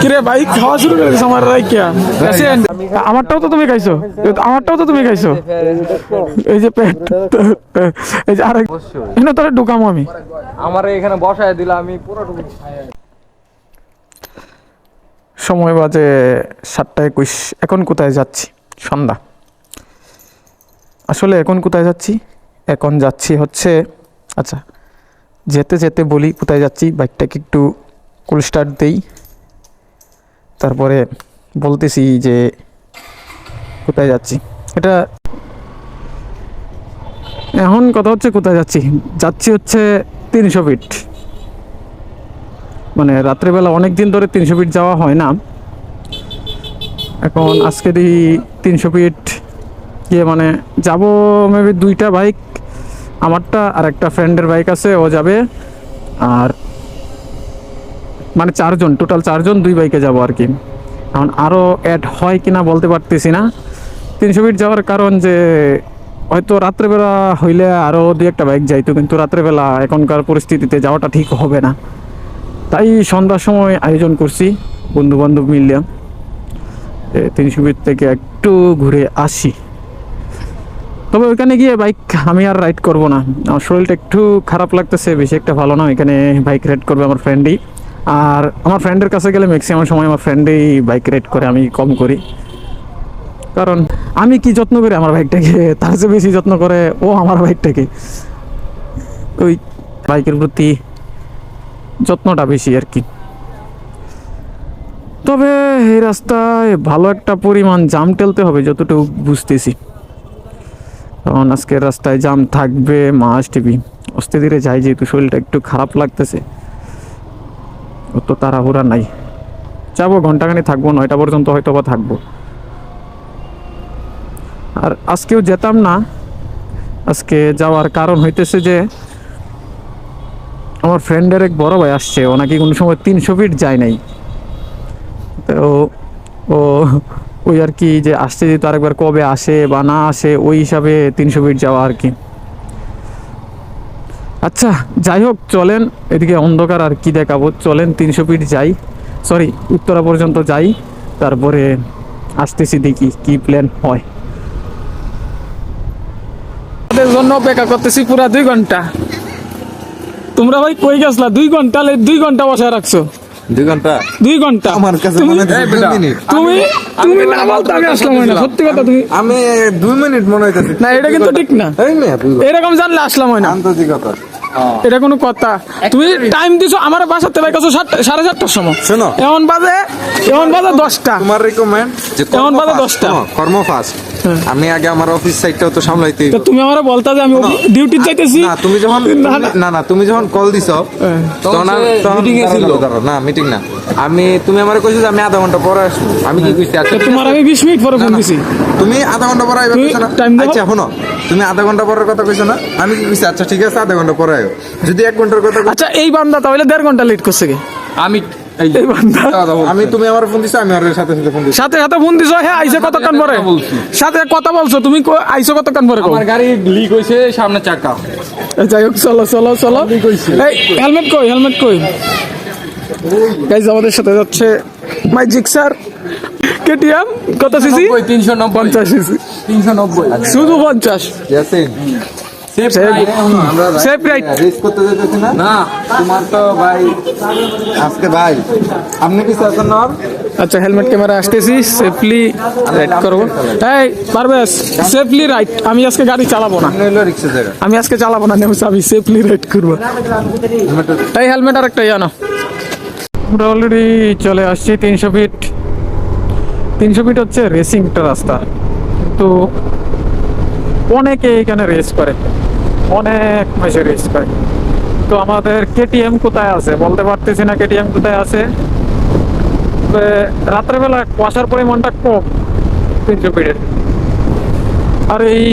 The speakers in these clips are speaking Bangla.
কিরে ভাই খাওয়া শুরু করে আমার রাইকিয়া। আমারটাও তো তুমি খাইছো। আমারটাও তো তুমি খাইছো। এই যে পেট এই যে আরেক তোরে ঢুকামো আমি। আমার এখানে বসায় দিলে আমি পুরোটুকু সময় বাজে সাতটা একুশ। এখন কোথায় যাচ্ছি? সন্ধ্যা। আসলে এখন কোথায় যাচ্ছি? এখন যাচ্ছি হচ্ছে আচ্ছা যেতে যেতে বলি কোথায় যাচ্ছি। বাইকটাকে একটু কুল স্টার্ট দেই। তারপরে বলতেছি যে কোথায় যাচ্ছি। এটা এখন কথা হচ্ছে কোথায় যাচ্ছি। যাচ্ছি হচ্ছে তিনশো ফিট। মানে রাত্রেবেলা অনেক দিন ধরে তিনশো ফিট যাওয়া হয় না। এখন আজকে দিই তিনশো ফিট গিয়ে মানে যাব মেবি দুইটা বাইক আমারটা আর একটা ফ্রেন্ডের বাইক আছে, ও যাবে। আর মানে চারজন টোটাল চারজন, দুই বাইকে যাব আর কি। এখন আরও অ্যাড হয় কিনা বলতে পারতেছি না। তিনশো ফিট যাওয়ার কারণ যে, হয়তো রাত্রেবেলা হইলে আরও দুই একটা বাইক যাইতো, কিন্তু রাত্রেবেলা এখনকার পরিস্থিতিতে যাওয়াটা ঠিক হবে না। তাই সন্ধ্যার সময় আয়োজন করছি বন্ধু বান্ধব মিলিয়ে তিনশো ফিট থেকে একটু ঘুরে আসি। তবে ওইখানে গিয়ে বাইক আমি আর রাইড করব না। আমার শরীরটা একটু খারাপ লাগতেছে, বেশি একটা ভালো না এখানে বাইক রাইড করবে আমার ফ্রেন্ডই আর আমার ফ্রেন্ডের কাছে গেলে ম্যাক্সিমাম সময় আমার ফ্রেন্ডেই বাইক রাইড করে, আমি কম করি। কারণ আমি কি যত্ন করি আমার বাইকটাকে তার চেয়ে বেশি যত্ন করে ও আমার বাইকটাকে ওই বাইকের প্রতি যত্নটা বেশি আর কি। তবে এই রাস্তায় ভালো একটা পরিমাণ জাম টেলতে হবে যতটুকু বুঝতেছি। কারণ আজকের রাস্তায় জাম থাকবে মাস টিভি অস্তে ধীরে যাই যেহেতু শরীরটা একটু খারাপ লাগতেছে। অত তাড়াহুড়া নাই। যাব ঘন্টাখানি থাকব, নয়টা পর্যন্ত হয়তো বা থাকব। আর আজকেও যেতাম না। আজকে যাওয়ার কারণ হইতেছে যে, আমার ফ্রেন্ডের এক বড় ভাই আসছে, ও নাকি কোনো সময় তিনশো ফিট যায় নাই। তো ও, ওই আর কি যে আসছে যেহেতু আরেকবার কবে আসে বা না আসে, ওই হিসাবে তিনশো ফিট যাওয়া আর কি। আচ্ছা যাই হোক চলেন এদিকে অন্ধকার আর কি দেখাবো? চলেন তিনশো ফিট যাই। সরি উত্তরা পর্যন্ত যাই। তারপরে আসতেছি দেখি কি প্ল্যান হয়। জন্য অপেক্ষা করতেছি পুরা দুই ঘণ্টা। তোমরা ভাই কই গেছলা? দুই ঘণ্টা লে- দুই ঘণ্টা বসায় রাখছো? দুই ঘণ্টা? দুই ঘণ্টা? আমার কাছে তুমি মনে তুমি তুমি না বলতে আমি আসলাম হয় না সত্যি কথা তুমি আমি দুই মিনিট মনে হইতেছে। না এটা কিন্তু ঠিক না। এরকম জানলে আসলাম হয় না। আন্তর্জাতিকতা এটা কোনো কথা। তুমি টাইম দিছো আমার বাসাতে ভাই কাছে সাড়ে চারটার সময়। শোনো। এমন বাজে এমন বাজে দশটা। তোমার রিকমেন্ড এমন বাজে দশটা। কর্ম ফাস্ট আমি আগে আমার অফিস সাইডটাও তো সামলাইতে তো তুমি আমার বলতা যে আমি ডিউটি যাইতেছি। না তুমি যখন না, না। তুমি যখন কল দিছো তখন মিটিং এ ছিল। না। মিটিং না। আমি তুমি আমারে কইছো যে আমি আধা ঘণ্টা পরে আসব। আমি কি কইছি? আচ্ছা তোমার আমি বিশ মিনিট পরে ফোন। দিছি। তুমি আধা ঘণ্টা পরে আইবা কইছো না? আচ্ছা শোনো। তুমি আধা ঘণ্টা পরের কথা কইছো না? আমি কি কইছি? আচ্ছা ঠিক আছে আধা ঘণ্টা পরে আইও। যদি এক ঘণ্টার কথা আচ্ছা এই বান্দা তাহলে দেড় ঘণ্টা লেট করছে গে। আমি আমি তুমি আমার ফোন দিছো আমি সাথে সাথে ফোন দিছি। সাথে সাথে ফোন দিছো হ্যাঁ আইসে কতক্ষণ পরে। সাথে কথা বলছো তুমি কো- আইসো কতক্ষণ পরে? আমার গাড়ি লিক হয়েছে সামনে চাকা। যাই হোক চলো চলো চলো। এই হেলমেট কই হেলমেট কই? গাইজ আমাদের সাথে যাচ্ছে ম্যাজিক স্যার। কেটিএম কত সিসি? তিনশো নব্বই। পঞ্চাশ সিসি। তিনশো নব্বই। শুধু পঞ্চাশ। ইয়াসিন। আমরা সেফ রাইট রেস করতে যেতেছি না। না। তোমার তো ভাই আজকে ভাই আপনি কি চাচ্ছেন না আচ্ছা হেলমেট ক্যামেরা আসতেছি সেফলি রাইড করব। এই পারবেশ সেফলি রাইট আমি আজকে গাড়ি চালাবো না। আমি আজকে চালাবো না নেমে আমি সেফলি রাইড করব। এই হেলমেট আর একটা জানো আমরা অলরেডি চলে আসছি তিনশো ফিট তিনশো ফিট হচ্ছে রেসিংটা রাস্তা। কিন্তু অনেকে এখানে রেস করে। অনেক বেশি রেস করে তো আমাদের কেটিএম কোথায় আছে? বলতে পারতেছি না কেটিএম কোথায় আছে। রাত্রেবেলা কুয়াশার পরিমাণটা কম, তিনশো ফিটের। আর এই,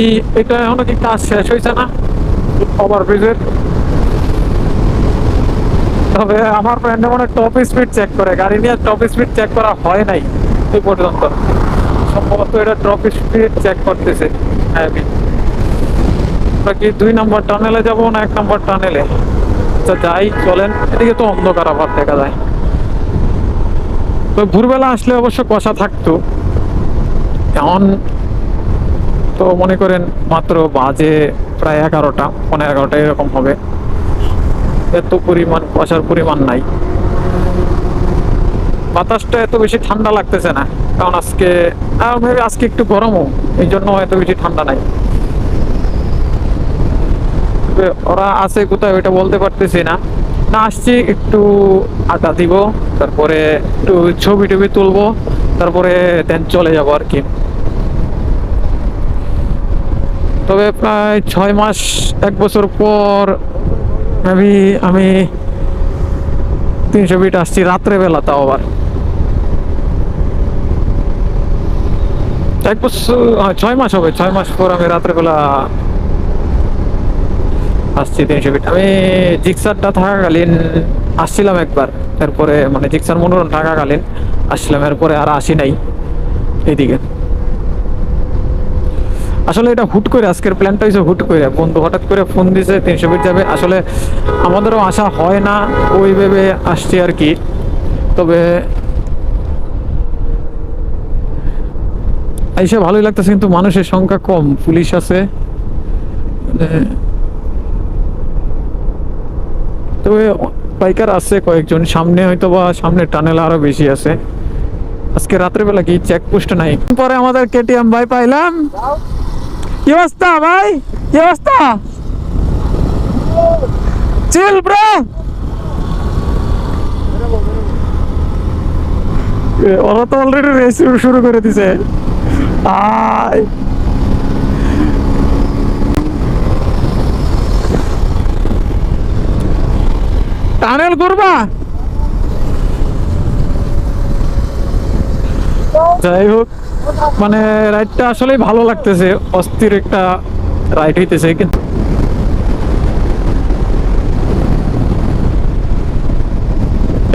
এটা এখনও কি কাজ শেষ হয়েছে না? ওভারব্রিজের তবে আমার ফ্রেন্ডে মনে টপ স্পিড চেক করে। গাড়ি নিয়ে টপ স্পিড চেক করা হয় নাই এই পর্যন্ত। সম্ভবত এটা টপ স্পিড চেক করতেছে আমি বাকি দুই নম্বর টানেলে যাব না এক নম্বর টানেলে? তো যাই, চলেন। এদিকে তো অন্ধকার আবার দেখা যায়। তো ভোরবেলা আসলে অবশ্য কষা থাকতো। এখন তো মনে করেন মাত্র বাজে প্রায় এগারোটা পনেরো এগারোটা এরকম হবে। এত পরিমাণ, কুয়াশার পরিমাণ নাই। বাতাসটা এত বেশি ঠান্ডা লাগতেছে না। কারণ আজকে ভেবে আজকে একটু গরমও, এই জন্য এত বেশি ঠান্ডা নাই। তবে ওরা আছে কোথায় ওইটা বলতে পারতেছি না। না, আসছি, একটু আড্ডা দিব, তারপরে একটু ছবি টবি তুলবো, তারপরে দেন চলে যাব আর কি। তবে প্রায় ছয় মাস, এক বছর পর মেবি আমি তিনশো ফিট আসছি, রাত্রেবেলা তাও আবার। এক বছর, ছয় মাস হবে, ছয় মাস পর আমি রাত্রেবেলা আসছি তিনশো ফিট। আমি জিক্সারটা থাকাকালীন আসছিলাম একবার। তারপরে মানে জিক্সার মনোরম থাকাকালীন আসছিলাম। এরপরে আর আসি নাই এইদিকে আসলে এটা হুট করে, আজকের প্ল্যানটা হয়েছে হুট করে। বন্ধু হঠাৎ করে ফোন দিছে, তিনশো ফিট যাবে। আসলে আমাদেরও আশা হয় না ওই ভেবে আসছি আর কি। তবে এসে ভালোই লাগতেছে, কিন্তু মানুষের সংখ্যা কম। পুলিশ আছে মানে তবে বাইকার আছে কয়েকজন। সামনে হয়তো বা সামনে টানেল আরও বেশি আছে। আজকে রাত্রেবেলা কি চেকপোস্ট নাই? পরে আমাদের কেটিএম ভাই পাইলাম। কি অবস্থা ভাই? কি অবস্থা? চিল ব্রো ওরা তো অলরেডি রেস শুরু করে দিছে। আয়! টানেল করবা? যাই হোক মানে রাইডটা আসলেই ভালো লাগতেছে, অস্থির একটা রাইড হইতেছে, কিন্তু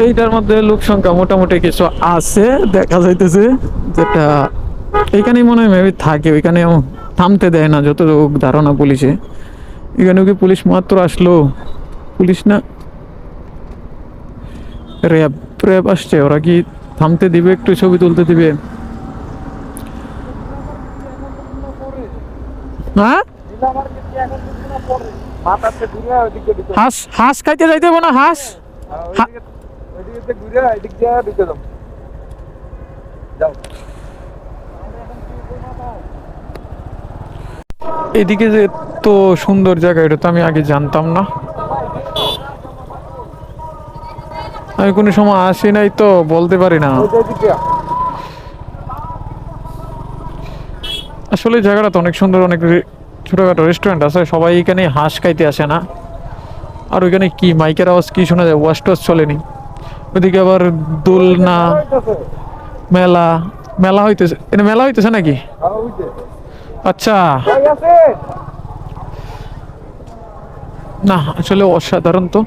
এইটার মধ্যে লোক সংখ্যা মোটামুটি কিছু আছে, দেখা যাইতেছে যেটা এইখানেই মনে হয় মেবি থাকে, ওইখানে থামতে দেয় না যত ধারণা পুলিশে। এখানেও কি পুলিশ মাত্র আসলো? পুলিশ না? র্যাব র্যাব আসছে, ওরা কি থামতে দিবে, একটু ছবি তুলতে দিবে? হ্যাঁ? হাঁস হাঁস খাইতে যাইতে হবে না, হাঁস? এদিকে যে এত সুন্দর জায়গা, এটা তো আমি আগে জানতাম না। আমি কোনো সময় আসি নাই তো, বলতে পারি না। আসলে জায়গাটা তো অনেক সুন্দর, অনেক ছোটখাটো রেস্টুরেন্ট আছে, সবাই এখানে হাঁস খাইতে আসে না। আর ওইখানে কি মাইকের আওয়াজ কি শোনা যায়, ওয়াশ টোয়াশ চলেনি। ওইদিকে আবার দোলনা, মেলা মেলা হইতেছে এটা মেলা হইতেছে নাকি? আচ্ছা। না, আসলে অসাধারণ তো।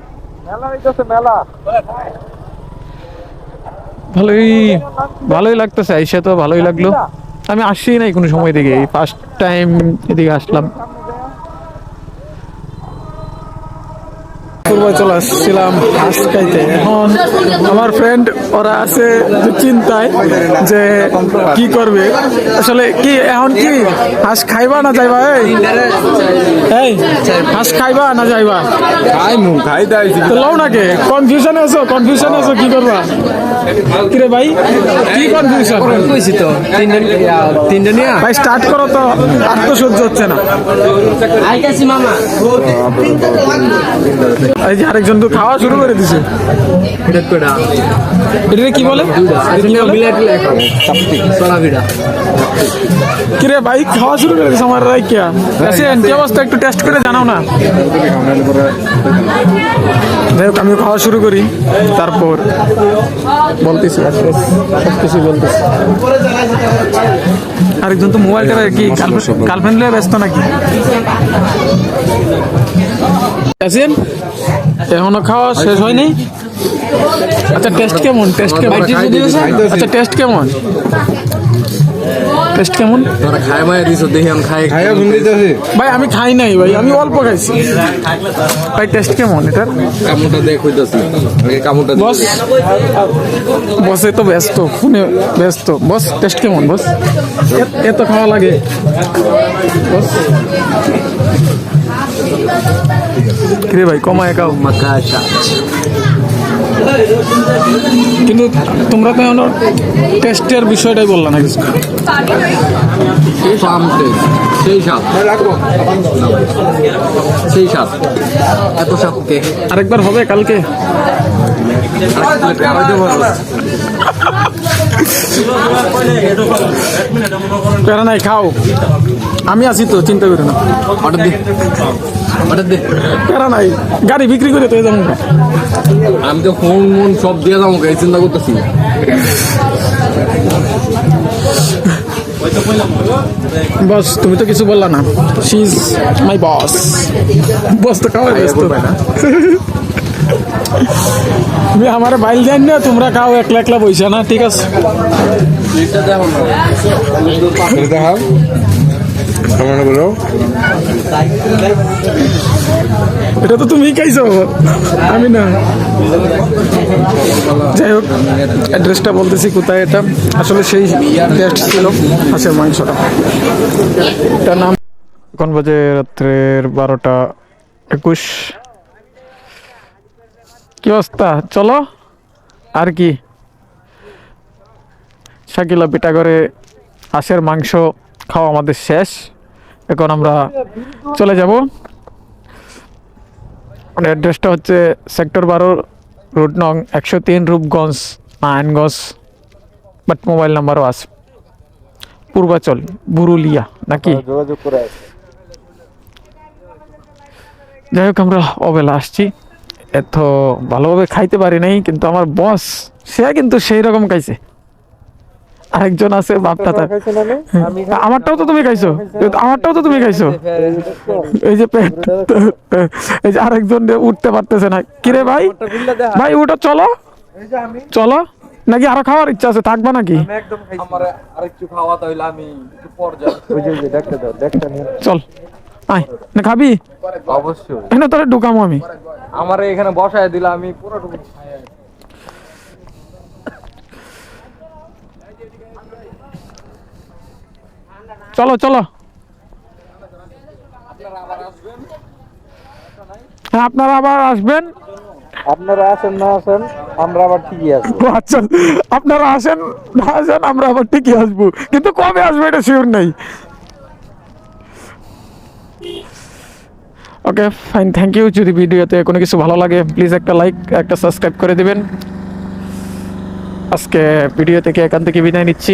ভালোই ভালোই লাগতেছে আইসা তো ভালোই লাগল। আমি আসছি নাই কোনো সময় দিকে ফার্স্ট টাইম এদিকে আসলাম। পূর্বে চলে আসছিলাম হাঁস খাইতে। এখন আমার ফ্রেন্ড ওরা আছে যে চিন্তায় যে কি করবে। আসলে কি এখন কি? হাঁস খাইবা না যাইবা এই? এই হাঁস খাইবা না যাইবা? খাই মু খাই দাই তো লও নাকি কনফিউশন আছো কনফিউশন আছো কি করবা? কিরে ভাই? কি কনফিউশন কইছি তো তিনটা তিনটা নিয়ে ভাই স্টার্ট করো তো। আর তো সহ্য হচ্ছে না। আইতাছি মামা এই যে আরেকজন তো খাওয়া শুরু করে দিছে। এটা কি বলে? কিরে ভাই খাওয়া শুরু করে দিছে আমার রাই কিয়া কি অবস্থা? একটু টেস্ট করে জানাও না। আমি খাওয়া শুরু করি তারপর বলতেছি সব কিছু বলতেছি। আরেকজন তো মোবাইলটা কি গার্লফ্রেন্ড লয়ে ব্যস্ত নাকি? আসেন এখনও খাওয়া শেষ হয়নি? আচ্ছা টেস্ট কেমন টেস্ট কেমন? আচ্ছা টেস্ট কেমন? টেস্ট কেমন? তোরা খায় মায়া দিছ দেখি আমি খাই খাই। ভাই আমি খাই নাই ভাই আমি অল্প খাইছি। ভাই টেস্ট কেমন এটার? কামড়টা দেখ হইতাছি। আগে কামড়টা বস। বসে তো ব্যস্ত ফোনে ব্যস্ত। বস টেস্ট কেমন বস? এ- এত খাওয়া লাগে। বস। কিরে ভাই কমায় খাও। মাকাশা কিন্তু তোমরা তো এখন টেস্টের বিষয়টাই বললা না কিছু সেই স্বাদ সেই স্বাদ এত স্বাদ কে আরেকবার হবে কালকে প্যারা নাই খাও আমি আছি তো চিন্তা করি না অর্ডার দে অর্ডার দে প্যারা নাই? গাড়ি বিক্রি করে তো যাব আমি তো ফোন মন সব দিয়ে যাব এই চিন্তা করতেছি। বস তুমি তো কিছু বললা না। শি ইজ মাই বস বস তো খাওয়াই ব্যস্ত। তুমি আমার বাইল দেন না তোমরা খাও একলা একলা বইসা না ঠিক আছে? এটা তো তুমি খাইছো। আমি না। যাই হোক অ্যাড্রেসটা বলতেছি কোথায় এটা। আসলে সেই টেস্ট ছিল হাঁসের মাংসটা। এটার নাম এখন বাজে রাত্রের বারোটা একুশ। কি অবস্থা? চলো। আর কি? শাকিলা পিঠা করে হাঁসের মাংস খাওয়া আমাদের শেষ। এখন আমরা চলে যাব। মানে অ্যাড্রেসটা হচ্ছে সেক্টর বারো রুট নং একশো তিন রূপগঞ্জ নারায়ণগঞ্জ বাট মোবাইল নাম্বারও আছে। পূর্বাচল বুরুলিয়া নাকি? যোগাযোগ যাই হোক আমরা অবেলা আসছি। এত ভালোভাবে খাইতে পারি নাই কিন্তু আমার বস সে কিন্তু সেই রকম খাইছে। আরেকজন আছে বাপটা তার। আমারটাও তো তুমি খাইছো। আমারটাও তো তুমি খাইছো। এই যে পেট এই যে আরেকজন উঠতে পারতেছে না। কিরে ভাই? ভাই উঠো চলো। এই যে আমি চলো। নাকি আরও খাওয়ার ইচ্ছা আছে? থাকবা নাকি? চল। আয়। না খাবি? অবশ্যই। এখানে তোরে ঢুকামো আমি। আমার এখানে বসায় দিলে আমি পুরোটুকু চলো চলো। হ্যাঁ আপনারা আবার আসবেন? আপনারা আসেন না আসেন আমরা আবার ঠিকই আসব। আচ্ছা আপনারা আসেন না আসেন আমরা আবার ঠিকই আসব। কিন্তু কবে আসবে এটা শিওর নেই। ওকে ফাইন থ্যাংক ইউ যদি ভিডিওতে কোনো কিছু ভালো লাগে প্লিজ একটা লাইক একটা সাবস্ক্রাইব করে দিবেন। আজকে ভিডিও থেকে এখান থেকে বিদায় নিচ্ছি।